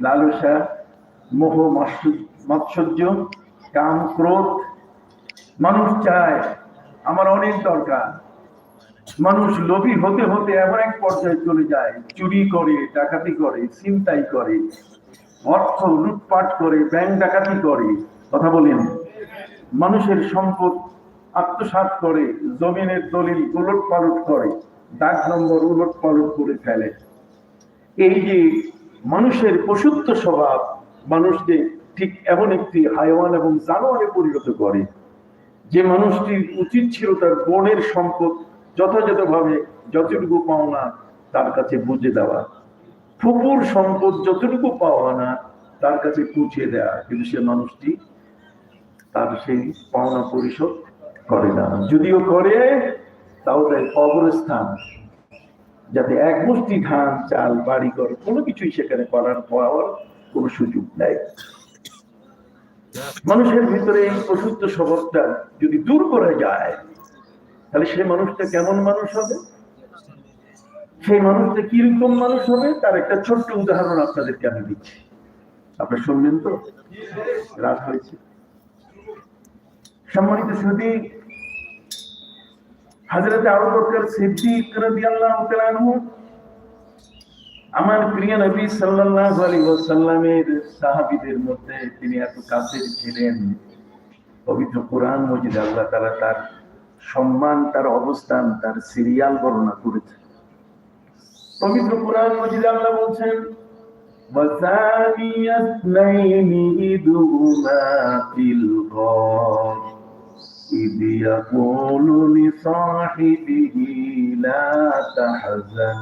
লালসা মোহ, মাৎস- মাৎসর্য, কাম, ক্রোধ। মানুষ চায়, আমার অনেক দরকার। মানুষ লোভী হতে হতে এমন এক পর্যায়ে চলে যায়, চুরি করে, ডাকাতি করে, ছিনতাই করে, অর্থ লুটপাট করে, ব্যাংক ডাকাতি করে। কথা বলেন, মানুষের সম্পদ আত্মসাৎ করে, জমিনের দলিল উলট পালট করে ডাক নম্বর উলট পালট করে ফেলে। এই যে মানুষের পশুত্ব স্বভাব মানুষকে ঠিক এমন একটি হাইওয়ান এবং জানোয়ারে পরিণত করে। যে মানুষটির উচিত ছিল তার বনের সম্পদ যথাযথভাবে, যতটুকু পাওনা তার কাছে বুঝে দেওয়া। ফুপুর সম্পদ যতটুকু পাওয়া না, তার কাছে পৌঁছে দেওয়া কিন্তু সে মানুষটি তার সেই পাওনা পরিশোধ করে না। যদিও করে, তাও তাই কবরস্থান যাতে এক মুষ্টি ধান, চাল বাড়ি ঘর কোনো কিছুই সেখানে করার পাওয়ার কোনো সুযোগ নেই। মানুষের ভিতরে এই পশুত্ব স্বভাবটা যদি দূর করা যায়, তাহলে সে মানুষটা কেমন মানুষ হবে? সেই মানুষটা কীরকম মানুষ হবে? তার একটা ছোট্ট উদাহরণ আপনাদেরকে আমি দিচ্ছি। আপনার শুনলেন তো? রাত হয়েছে। সম্মানিত সুদী হজরত আবু বকর সিদ্দিক রাদিয়াল্লাহু তাআলা আনহু আমার প্রিয় নবী সাল্লাল্লাহু আলাইহি ওয়াসাল্লামের সাহাবীদের মধ্যে তিনি এত কাছের ছিলেন পবিত্র কোরআন মজিদ আল্লাহ তাআলা তার সম্মান তার অবস্থান তার সিরিয়াল বর্ণনা করেছে পবিত্র কোরআন মজিদ আল্লাহ বলছেন وثاني اثنين إذ هما في الغار إذ يقول لصاحبه لا تحزن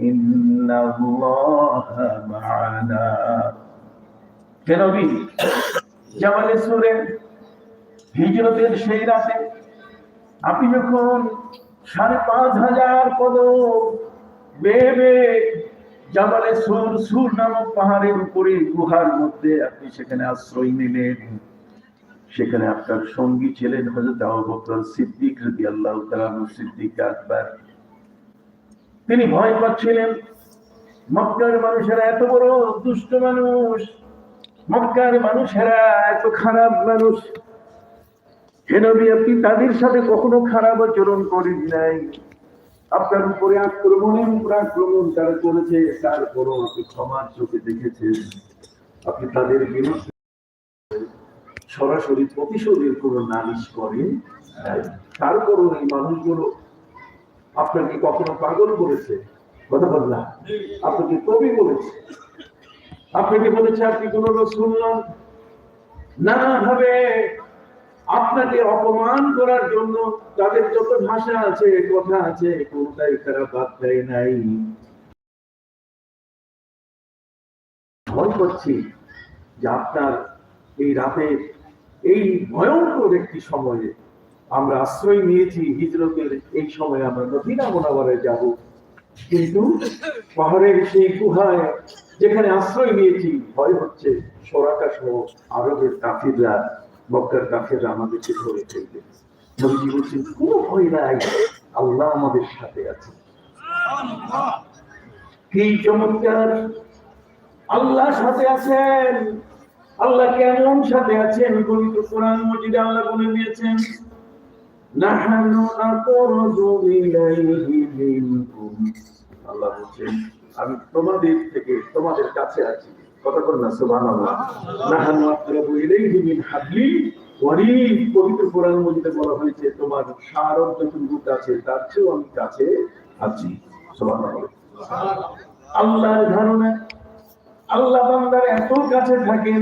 إن الله معنا কেনবি জামালে সুরে হিজরতের সেই রাতে আপনি যখন সাড়ে পাঁচ হাজার কদম বেয়ে বেয়ে জামালে সুর সুর নামক পাহাড়ের উপরে গুহার মধ্যে আপনি সেখানে আশ্রয় নিলেন সেখানে আপনার সঙ্গী ছিলেন হযরত আবু সিদ্দিক রাদিয়াল্লাহু তাআলা সিদ্দিক আকবর। তিনি ভয় পাচ্ছিলেন, মক্কার মানুষেরা এত বড় দুষ্ট মানুষ, মক্কার মানুষেরা এত খারাপ মানুষ। হে নবী, আপনি তাদের সাথে কখনো খারাপ আচরণ করেন নাই। আপনার উপরে আক্রমণের উপর আক্রমণ তারা করেছে, তারপরও আপনি ক্ষমার চোখে দেখেছেন। আপনি তাদের বিরুদ্ধে সরাসরি প্রতিশোধের কোনো নালিশ করেন নাই। তারপরও এই মানুষগুলো আপনাকে কখনো পাগল বলেছে, কথা বললা আপনাকে কবি বলেছে আপনাকে বলেছে আপনি কোন রসুল নন নানা ভাবে আপনাকে অপমান করার জন্য তাদের যত ভাষা আছে, কথা আছে, কোনটাই তারা বাদ দেয় নাই ভয় করছি যে আপনার এই রাতে এই ভয়ঙ্কর একটি সময়ে আমরা আশ্রয় নিয়েছি হিজরতের এই সময় আমরা মদিনা মোনাবারে যাব। কিন্তু পাহাড়ের সেই গুহায় যেখানে আশ্রয় নিয়েছি ভয় হচ্ছে সরাকা সহ আরবের কাফিররা মক্কার কাফিররা আমাদেরকে ধরে ফেলবে। নবীজি বলছেন কোনো ভয় নাই আল্লাহ আমাদের সাথে আছে। কি চমৎকার আল্লাহ সাথে আছেন। আল্লাহ কেমন সাথে আছেন? পবিত্র কোরআন মজিদে আল্লাহ বলে দিয়েছেন, নাহানু আকরাবু ইলাইহি মিনকুম। আল্লাহ বলছেন, আমি তোমাদের থেকে, তোমাদের কাছে আছি। কথা বল না, সুবহানাল্লাহ। নাহানু আকরাবু ইলাইহি মিন হাবলিল ওয়ারিদ পবিত্র কোরআন মজিদে বলা হয়েছে, তোমার সারব যতটুকু কাছে, তার চেয়েও আমি কাছে আছি। সুবহানাল্লাহ। আল্লাহর ধারণা, আল্লাহ বান্দার এত কাছে থাকেন